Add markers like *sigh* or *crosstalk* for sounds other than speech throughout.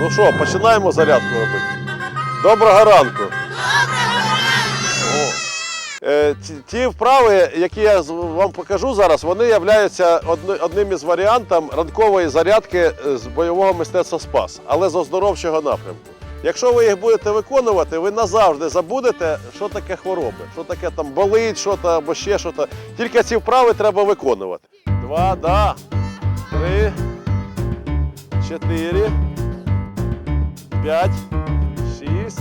Ну що, починаємо зарядку робити. Доброго ранку. Е, ті- Ті вправи, які я вам покажу зараз, вони являються одним із варіантів ранкової зарядки е, з бойового мистецтва спас, але з оздоровчого напрямку. Якщо ви їх будете виконувати, ви назавжди забудете, що таке хвороби, що таке там болить, що то або ще що то. Тільки ці вправи треба виконувати. Два, да. Три, чотири, п'ять, шість,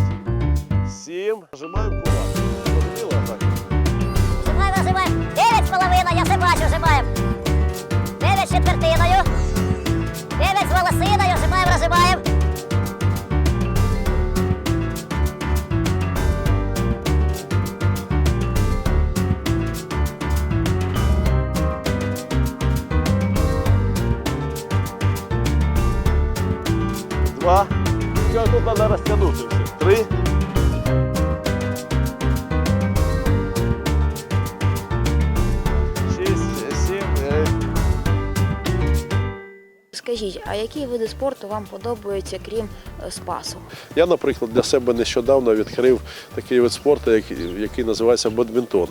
сім. Нажимаємо кулак. Зрозуміло? Так. Нажимаємо, нажимаємо. Дев'ять з половиною, я все бачу, нажимаємо. Дев'ять з четвертиною. Дев'ять з волосиною, нажимаємо, нажимаємо. Два. Все, тут треба розтягнути. Три. Шість, сім. Скажіть, а які види спорту вам подобаються, крім е, спасу? Я, наприклад, для себе нещодавно відкрив такий вид спорту, який, який називається бадмінтон.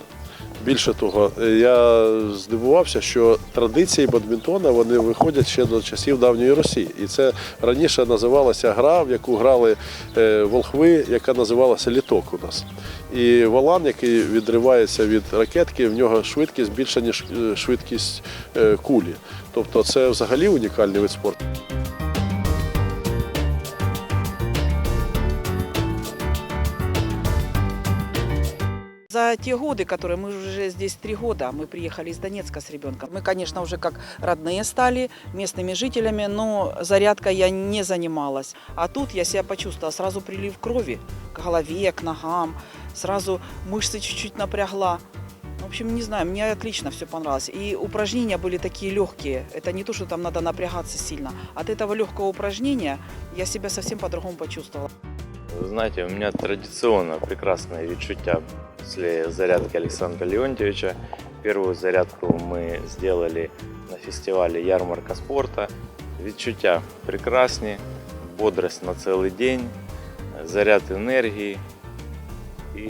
Більше того, е, я здивувався, що традиції бадмінтона вони виходять ще до часів давньої Росії. І це раніше називалася гра, в яку грали е, волхви, яка називалася літок у нас. І волан, який відривається від ракетки, в нього швидкість більша, ніж е, швидкість кулі. Тобто це взагалі унікальний вид спорту. За те годы, которые мы уже здесь три года, мы приехали из Донецка с ребенком. Мы, конечно, уже как родные стали местными жителями, но зарядкой я не занималась. А тут я себя почувствовала, сразу прилив крови к голове, к ногам, сразу мышцы чуть-чуть напрягла. В общем, не знаю, мне отлично все понравилось. И упражнения были такие легкие. Это не то, что там надо напрягаться сильно. От этого легкого упражнения я себя совсем по-другому почувствовала. Ви знаєте, у мене традиційно прекрасне відчуття після зарядки Олександра Леонтьевича. Первую зарядку ми зробили на фестивалі Ярмарка спорту. Відчуття прекрасні, бодрость на цілий день, заряд енергії і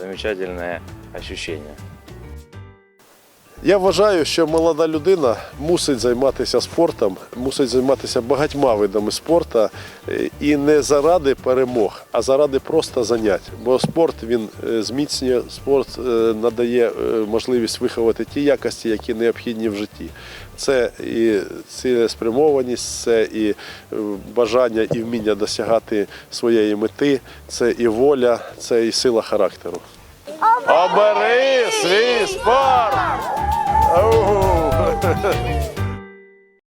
замечательне ощущение. Я вважаю, що молода людина мусить займатися спортом, мусить займатися багатьма видами спорту і не заради перемог, а заради просто занять. Бо спорт він е, зміцнює, спорт е, надає е, можливість виховати ті якості, які необхідні в житті. Це і цілеспрямованість, це і бажання і вміння досягати своєї мети, це і воля, це і сила характеру. Обери свій спорт! Oh. *laughs*